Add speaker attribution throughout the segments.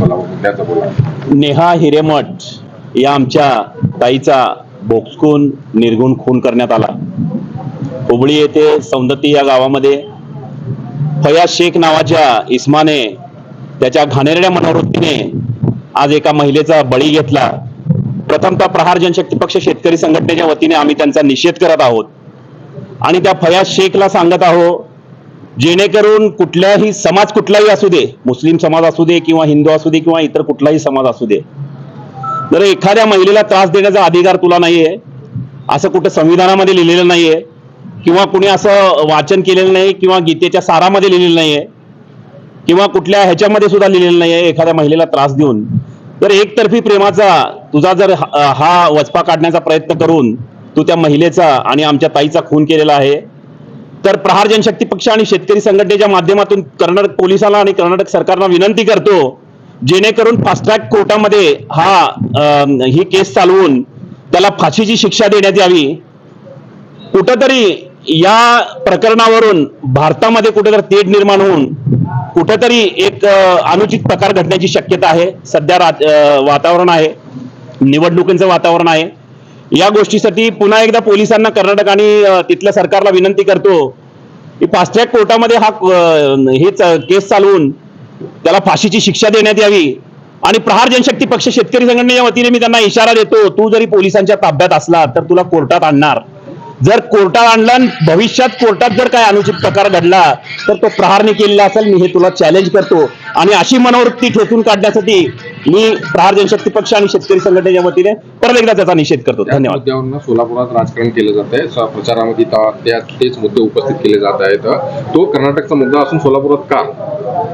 Speaker 1: नेहा हिरेमठ या आमच्या ताईचा भोगसून निर्गुण खून करण्यात आला. हुबळी येथे सौंदती या गावामध्ये फयाज शेख नावाच्या इस्माने त्याच्या घाणेरड्या मनोवृत्तीने आज एका महिलेचा बळी घेतला. प्रथमतः प्रहार जनशक्ती पक्ष शेतकरी संघटनेच्या वतीने आम्ही त्यांचा निषेध करत आहोत. आणि त्या फयाज शेखला सांगत आहोत जेणेकरून कुठल्याही समाज कुठलाही असू दे मुस्लिम समाज असू दे किंवा हिंदू असू दे किंवा इतर कुठलाही समाज असू दे जर एखाद्या महिलेला त्रास देण्याचा अधिकार तुला नाहीये असं कुठं संविधानामध्ये लिहिलेलं नाहीये किंवा कुणी असं वाचन केलेलं नाही किंवा गीतेच्या सारामध्ये लिहिलेलं नाहीये किंवा कुठल्या ह्याच्यामध्ये सुद्धा लिहिलेलं नाहीये एखाद्या महिलेला त्रास देऊन तर एकतर्फी प्रेमाचा तुझा जर हा हा वचपा काढण्याचा प्रयत्न करून तू त्या महिलेचा आणि आमच्या ताईचा खून केलेला आहे तर प्रहार जनशक्ती पक्ष आणि शेतकरी संघटनेच्या माध्यमातून कर्नाटक पोलिसाला आणि कर्नाटक सरकारला विनंती करतो जेणेकरून फास्ट ट्रॅक कोर्टामध्ये हा ही केस चालवून त्याला फाशीची शिक्षा देण्यात यावी. कुठंतरी या प्रकरणावरून भारतामध्ये कुठेतरी तेढ निर्माण होऊन कुठेतरी एक अनुचित प्रकार घडण्याची शक्यता आहे. सध्या राज- वातावरण आहे. निवडणुकीचं वातावरण आहे. या गोष्टीसाठी पुन्हा एकदा पोलिसांना कर्नाटक आणि तिथल्या सरकारला विनंती करतो फास्ट ट्रॅक कोर्टामध्ये हा हे केस चालवून त्याला फाशीची शिक्षा देण्यात यावी आणि प्रहार जनशक्ती पक्ष शेतकरी संघटनेच्या वतीने मी त्यांना इशारा देतो तू जरी पोलिसांच्या ताब्यात असला तर तुला कोर्टात आणणार. जर कोर्टात आणला आणि भविष्यात कोर्टात जर काय अनुचित प्रकार घडला तर तो प्रहारने केलेला असेल मी हे तुला चॅलेंज करतो. आणि अशी मनोवृत्ती ठेचून काढण्यासाठी मी प्रहार जनशक्ती पक्ष आणि शेतकरी संघटनेच्या वतीने परत एकदा त्याचा निषेध करतो. धन्यवाद.
Speaker 2: सोलापुरात राजकारण केलं जात आहे. प्रचारामध्ये तेच मुद्दे उपस्थित केले जात आहेत. तो कर्नाटकचा मुद्दा असून सोलापुरात का?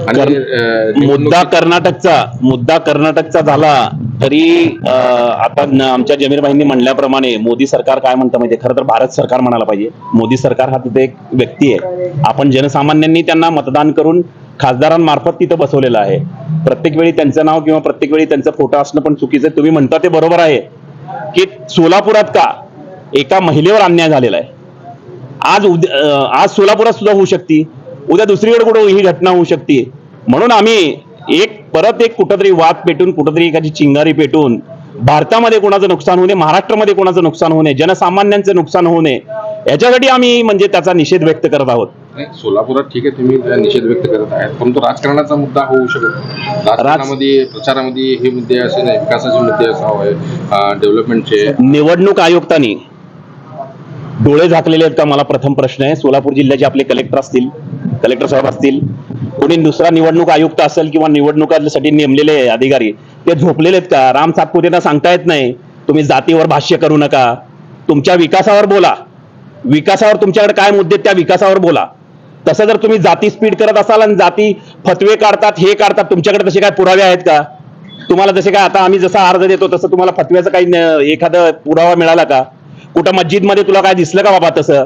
Speaker 2: आणि
Speaker 1: मुद्दा कर्नाटकचा मुद्दा कर्नाटकचा झाला तरी आता आमच्या जमीरबाईंनी म्हणल्याप्रमाणे मोदी सरकार काय म्हणतं माहितीये? खरं तर भारत सरकार म्हणायला पाहिजे. मोदी सरकार हा तिथे एक व्यक्ती आहे. आपण जनसामान्यांनी त्यांना मतदान करून खासदारांमार्फत तिथं बसवलेलं आहे. प्रत्येक वेळी त्यांचं नाव किंवा प्रत्येक वेळी त्यांचा फोटो असणं पण चुकीचं आहे. तुम्ही म्हणता ते बरोबर आहे. की सोलापुरात का? एका महिलेवर अन्याय झालेला आहे. आज आज सोलापुरात सुद्धा होऊ शकते. उद्या दुसरीकडे कुठं ही घटना होऊ शकते. म्हणून आम्ही एक परत एक कुठंतरी वाद पेटून कुठंतरी एखादी चिंगारी पेटून भारतामध्ये कोणाचं नुकसान होऊ नये महाराष्ट्रामध्ये कोणाचं नुकसान होऊ नये जनसामान्यांचं नुकसान होऊ नये याच्यासाठी आम्ही म्हणजे त्याचा निषेध व्यक्त करत आहोत.
Speaker 2: सोलापुरात ठीक आहे तुम्ही निषेध व्यक्त करत आहेत. परंतु राजकारणाचा मुद्दा होऊ शकतो राजकारणामध्ये प्रचारामध्ये हे मुद्दे असे नाही विकासाचे मुद्दे असावे डेव्हलपमेंटचे
Speaker 1: निवडणूक आयुक्तांनी डोळे झाकलेले आहेत का? मला प्रथम प्रश्न आहे. सोलापूर जिल्ह्याचे आपले कलेक्टर असतील कलेक्टर साहेब असतील कोणी दुसरा निवडणूक आयुक्त असेल किंवा निवडणुकासाठी नेमलेले अधिकारी ते झोपलेले आहेत का? राम सातपुतेंना सांगता येत नाही. तुम्ही जातीवर भाष्य करू नका. तुमच्या विकासावर बोला. विकासावर तुमच्याकडे काय मुद्दे आहेत त्या विकासावर बोला. तसं जर तुम्ही जाती स्पीड करत असाल आणि जाती फतवे काढतात हे काढतात तुमच्याकडे तसे काय पुरावे आहेत का? तुम्हाला जसे काय आता आम्ही जसा अर्ज देतो तसं तुम्हाला फतव्याचा काही एखादा पुरावा मिळाला का? कुठं मस्जिदमध्ये तुला काय दिसलं का बाबा तसं?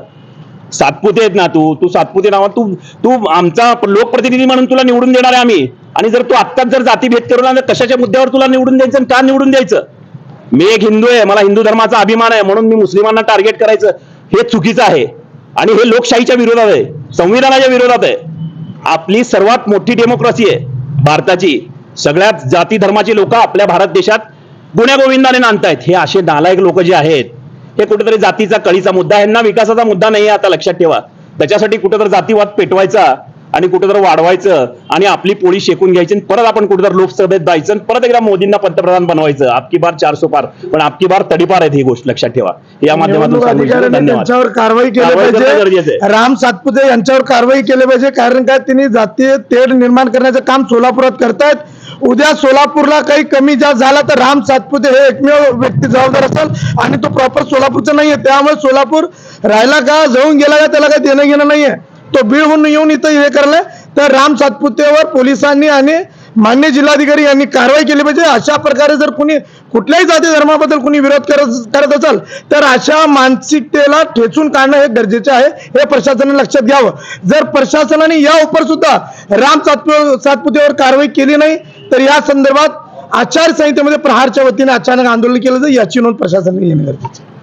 Speaker 1: सातपुते आहेत ना तू. तू सातपुते नावा तू तू आमचा लोकप्रतिनिधी म्हणून तुला निवडून देणार आहे आम्ही. आणि जर तू आत्ताच जर जातीभेद करून आला, कशाच्या मुद्द्यावर तुला निवडून द्यायचं आणि का निवडून द्यायचं? मी एक हिंदू आहे मला हिंदू धर्माचा अभिमान आहे म्हणून मी मुस्लिमांना टार्गेट करायचं हे चुकीचं आहे. आणि हे लोकशाहीच्या विरोधात आहे संविधानाच्या विरोधात आहे. आपली सर्वात मोठी डेमोक्रेसी आहे भारताची. सगळ्यात जाती धर्माची लोक आपल्या भारत देशात गुण्यागोविंदाने नांदतायत. हे असे नालायक लोक जे आहेत हे कुठेतरी जातीचा कळीचा मुद्दा आहे. ना विकासाचा मुद्दा नाही आहे आता लक्षात ठेवा. त्याच्यासाठी कुठेतरी जातीवाद पेटवायचा आणि कुठेतरी वाढवायचं आणि आपली पोळी शेकून घ्यायची आणि परत आपण कुठेतरी लोकसभेत जायचं परत एकदा मोदींना पंतप्रधान बनवायचं. आपकी बार चारसो पार. पण आपकी बार तडीपार आहेत ही गोष्ट लक्षात ठेवा. या माध्यमातून
Speaker 3: त्यांच्यावर कारवाई केली पाहिजे. राम सातपुते यांच्यावर कारवाई केली पाहिजे. कारण काय? त्यांनी जातीय तेढ निर्माण करण्याचं काम सोलापुरात करतायत. उद्या सोलापूरला काही कमी जास्त झाला तर राम सातपुते हे एकमेव व्यक्ती जबाबदार असेल आणि तो प्रॉपर सोलापूरचा नाहीये त्यामुळे सोलापूर राहिला का जाऊन गेला का त्याला काही देणं घेणं नाहीये तो बीडहून येऊन इथं हे करलाय. तर राम सातपुतेवर पोलिसांनी आणि मान्य जिल्हाधिकारी यांनी कारवाई केली पाहिजे. अशा प्रकारे जर कुणी कुठल्याही जाती धर्माबद्दल कुणी विरोध करत करत असेल तर अशा मानसिकतेला ठेचून काढणं हे गरजेचे आहे. हे प्रशासनाने लक्षात घ्यावं. जर प्रशासनाने या उपर सुद्धा राम सातपु सातपुतेवर कारवाई केली नाही तर या संदर्भात आचारसंहितेमध्ये प्रहारच्या वतीने अचानक आंदोलन केलं जाईल याची नोंद प्रशासनाने घेणे गरजेचे आहे.